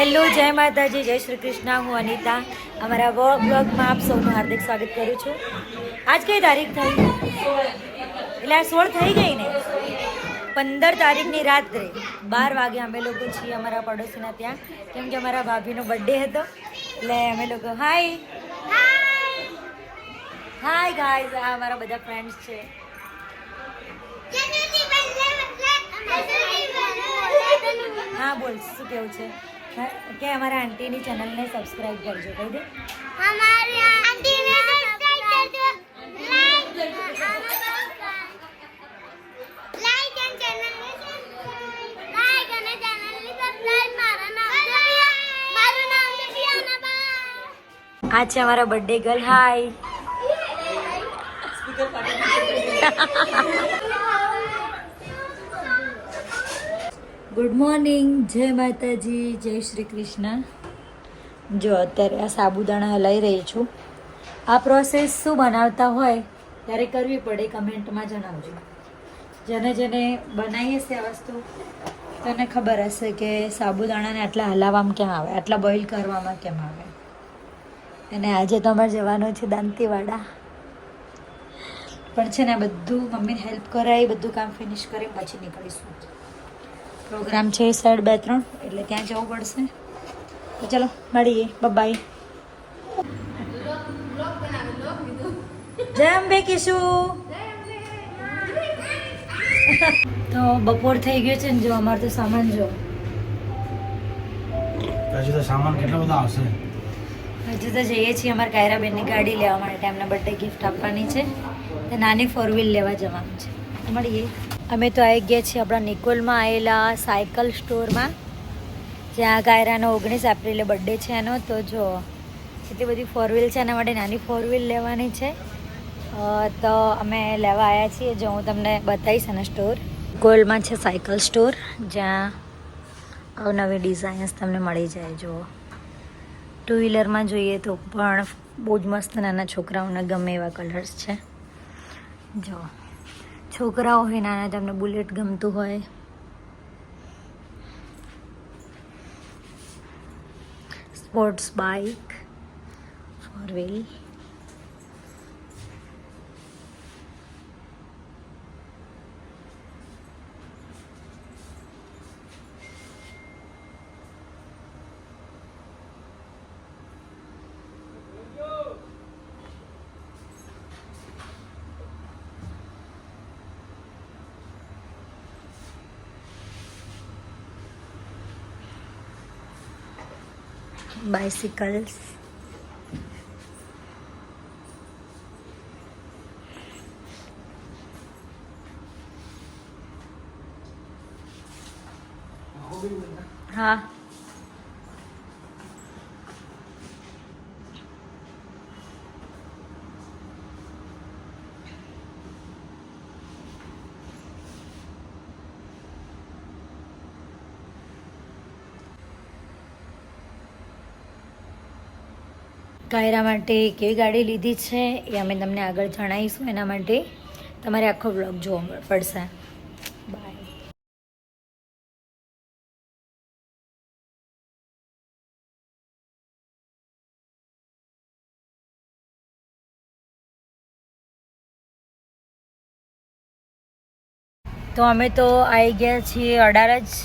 Hello, જય માતાજી, જય શ્રી કૃષ્ણ. હું અનિતા. અમારા બ્લોગમાં આપ સૌનું હાર્દિક સ્વાગત કરું છું. આજ કઈ તારીખ થઈ? એટલે આ સોળ થઈ ગઈ ને? પંદર તારીખની રાત્રે બાર વાગે અમે લોકો છીએ અમારા પડોશીના ત્યાં. કેમ કે અમારા ભાભીનો બર્થડે હતો. એટલે અમે લોકો હાય હાય ગાઈઝ આ અમારા બધા ફ્રેન્ડ્સ છે. હા, બોલ, શું કેવું છે? કે અમારા આંટીની ચેનલને સબસ્ક્રાઇબ કરજો કહી દે. અમારી આંટીને સબસ્ક્રાઇબ કરજો. લાઈક આ છે અમારા બર્થડે ગર્લ હાય સ્પીકર કાઢો ગુડ મોર્નિંગ જય માતાજી, જય શ્રી કૃષ્ણ. જો અત્યારે આ સાબુદાણા લઈ રહી છું. આ પ્રોસેસ શું બનાવતા હોય ત્યારે કરવી પડે કમેન્ટમાં જણાવજો. જેને જેને બનાવીએ છે આ વસ્તુ, તને ખબર હશે કે સાબુદાણાને આટલા હલાવવામાં કેમ આવે? આટલા બોઇલ કરવામાં કેમ આવે? અને આજે તો અમારે જવાનું છે દાંતીવાડા. પણ છે ને આ બધું મમ્મીને હેલ્પ કરાવી બધું કામ ફિનિશ કરી પછી નીકળીશું. પ્રોગ્રામ છે સાઈડ બે ત્રણ એટલે ત્યાં જવું પડશે. તો ચલો મળીએ. બાય જય અંબે કિશું. તો બપોર થઈ ગયો છે ને જો અમારે તો સામાન જો. હજી તો સામાન કેટલો બધો આવશે? હજુ તો જઈએ છીએ અમારા કાયરાબેનની ગાડી લેવા માટે. એમને બર્થડે ગિફ્ટ આપવાની છે. તે નાની ફોર વ્હીલ લેવા જવાનું છે. મળીએ. અમે તો આવી ગયા છીએ આપણા નિકોલમાં આવેલા સાયકલ સ્ટોરમાં. જ્યાં ગાયરાનો ઓગણીસ એપ્રિલે બર્થડે છે એનો. તો જો, એટલી બધી ફોર વ્હીલ છે, એના માટે નાની ફોર વ્હીલ લેવાની છે. તો અમે લેવા આવ્યા છીએ. જો, હું તમને બતાવીશ એના સ્ટોર. ગોલ્ડમાં છે સાયકલ સ્ટોર, જ્યાં અવનવી ડિઝાઇન્સ તમને મળી જાય. જુઓ ટુ વ્હીલરમાં જોઈએ તો પણ બહુ જ મસ્ત નાના છોકરાઓને ગમે એવા કલર્સ છે. જો છોકરાઓ હોય નાના તમને બુલેટ ગમતું હોય. Sports bike four wheel bicycles હા કાયરા માટે કેવી ગાડી લીધી છે એ અમે તમને આગળ જણાવીશું. એના માટે તમારે આખો બ્લોગ જોવો પડશે. બાય તો અમે તો આવી ગયા છીએ અડારજ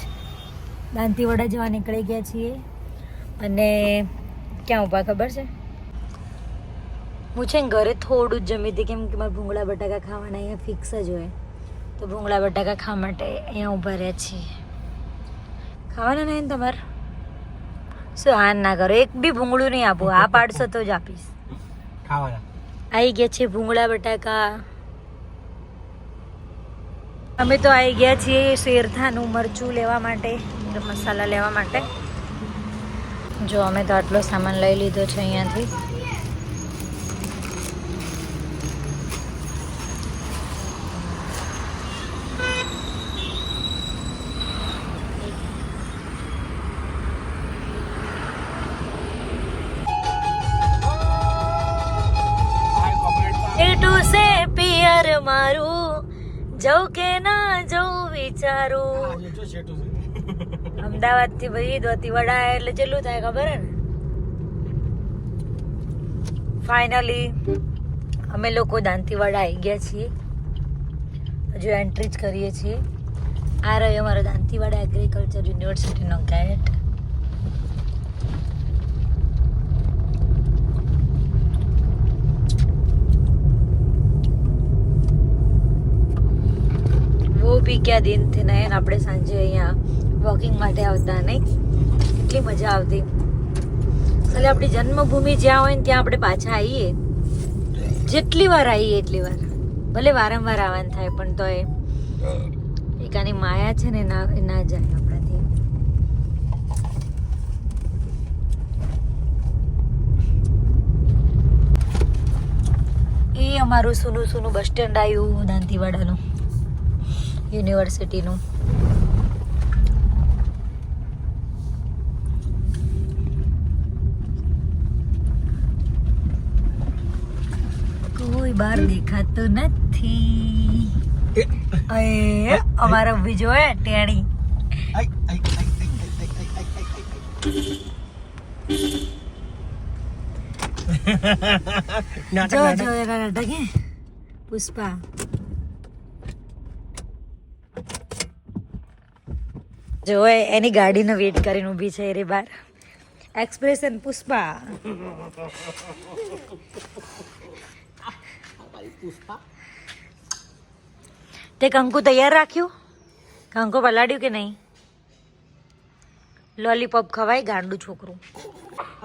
દાંતીવાડા જવા નીકળી ગયા છીએ. અને ક્યાં ઊભા ખબર છે? હું છે ને ઘરે થોડું જ જમી હતી કેમ કે મારે ભૂંગળા બટાકા ખાવાના અહીંયા ફિક્સ જ હોય. તો ભૂંગળા બટાકા ખાવા માટે અહીંયા ઊભા રહ્યા છીએ. ખાવાના નહીં તમારે? શું હા ના કરો એક બી ભૂંગળું નહીં આપું આ પાડશો તો જ આપીશ. ખાવાના. આવી ગયા છે ભૂંગળા બટાકા. અમે તો આવી ગયા છીએ શેરથાનું મરચું લેવા માટે મસાલા લેવા માટે. જો અમે તો આટલો સામાન લઈ લીધો છે અહીંયાથી. પિયર મારું જવું કે ના જવું વિચારું. અમદાવાદ અમદાવાદથી ભાઈ દોતી વડા એટલે જેટલું થાય ખબર હે ને? ફાઇનલી અમે લોકો દાંતીવાડા આવી ગયા છીએ. હજુ એન્ટ્રી જ કરીએ છીએ. આ રહ્યો અમારો દાંતીવાડા એગ્રીકલ્ચર યુનિવર્સિટીનો ગેટ ભી ક્યાં દિનથી નયન આપણે સાંજે અહીંયા વોકિંગ માટે આવતા નહીં. એટલી મજા આવતી. ખાલી આપણી જન્મભૂમિ જ્યાં હોય ને ત્યાં આપણે પાછા આવીએ. જેટલી વાર આવીએ એટલી વાર. ભલે વારંવાર આવવાનું થાય, પણ તો એ એકાની માયા છે ને ના ના જાય આપણાથી. એ અમારું સુનું સુનું બસ સ્ટેન્ડ આવ્યું દાંતીવાડાનું. યુનિવર્સિટીનું. કોઈ બહાર દેખાતું નથી. અમારા બીજો જોયે ટેણી. જો જો એના નાટક પુષ્પા. જો એની ગાડીનો વેટ કરીને ઊભી છે રે બાર. એક્સપ્રેશન પુષ્પા. તે કંકુ તૈયાર રાખ્યું? કંકુ પલાડ્યું કે નહીં? લોલીપોપ ખવાય ગાંડું છોકરું.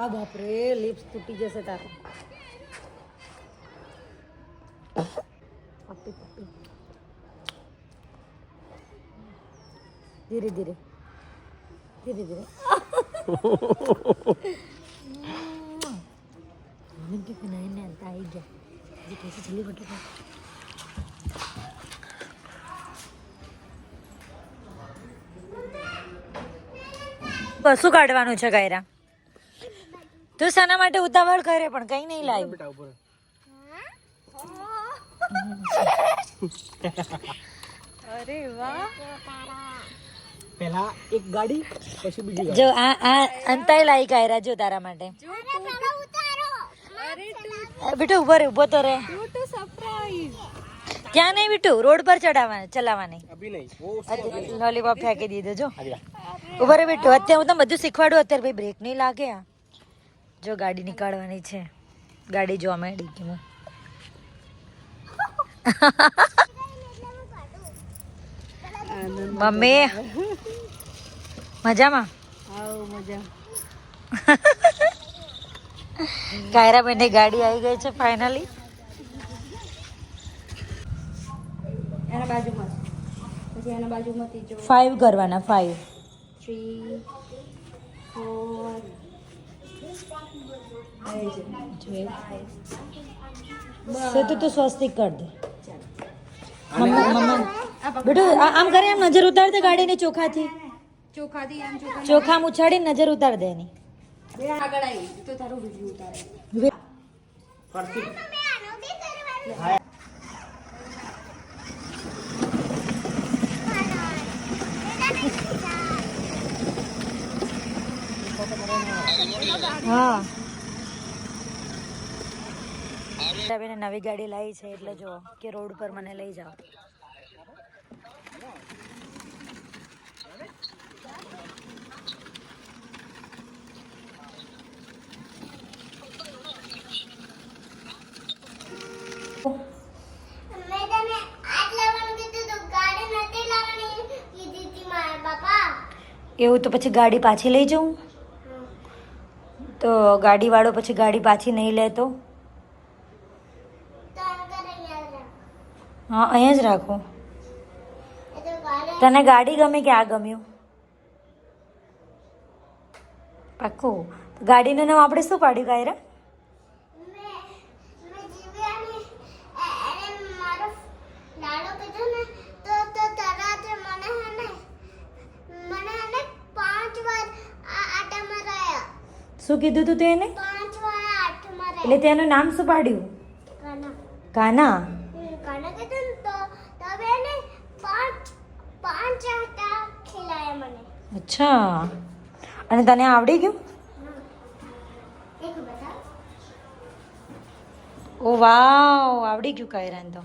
આ બાપરે લિપ્સ તૂટી જશે તારો. ધીરે ધીરે. ધીરે કશું કાઢવાનું છે ગાયરા. તું શાના માટે ઉતાવળ કરે પણ કઈ નહીં લાવ્યું અરે વાહ. પહેલા એક ગાડી પછી બીજી ગાડી. જો આ આ અંતાય લાઈ કાયરા જો તારા માટે. બેટુ ઊભો રે ઊભો તો રે. ત્યાં નહીં બેટુ? રોડ પર ચડાવવા ચલાવવાની. લોલીપોપ ફેંકી દીધો જો. ઊભો રે બેટુ અત્યારે હું તમને બધું શીખવાડું અત્યારે ભાઈ બ્રેક નહીં લાગે આ. જો ગાડી નીકાળવાની છે. ગાડી જો અમે ડીકીમાં મમ્મી. મજામાં? કાયરાબેનની ગાડી આવી ગઈ છે ફાઇનલી. ફાઈવ કરવાના ફાઈવ થ્રી ફોર સે તું સ્વસ્તિક કર દે. મમ્મી મમ્મા. બેટુ આમ કરે એમ નજર ઉતાર દે ગાડીની ચોખાથી. ચોખાથી આમ ચોખા ચોખા ઉછાડીને નજર ઉતાર દે એની. બે આગળ આવી તો તારું રિવ્યુ ઉતારે. ફરતી. હા. બેને નવી ગાડી લાવી છે એટલે જો કે રોડ પર મને લઈ જાઓ. એવું તો પછી ગાડી પાછી લઈ જાઉં? તો ગાડીવાળો પછી ગાડી પાછી નહીં લે તો? તો આમ કરે યાદ રાખ. હા અહીંયા જ રાખો. એ તો ગાડી તને ગાડી ગમે કે આ ગમ્યું? પાક્કું. ગાડીનું નામ આપણે શું પાડ્યું કાયરા? શું કીધું તું તેને એટલે તેનું નામ શું પાડ્યું? કાના. કાના હમ, કાના કીધું ને તો તবে એને પાંચ પાંચ આટા ખીલાયા મને અચ્છા. અને તને આવડી ગયું? ઓ વાવ આવડી ગયું કાયરાન તો.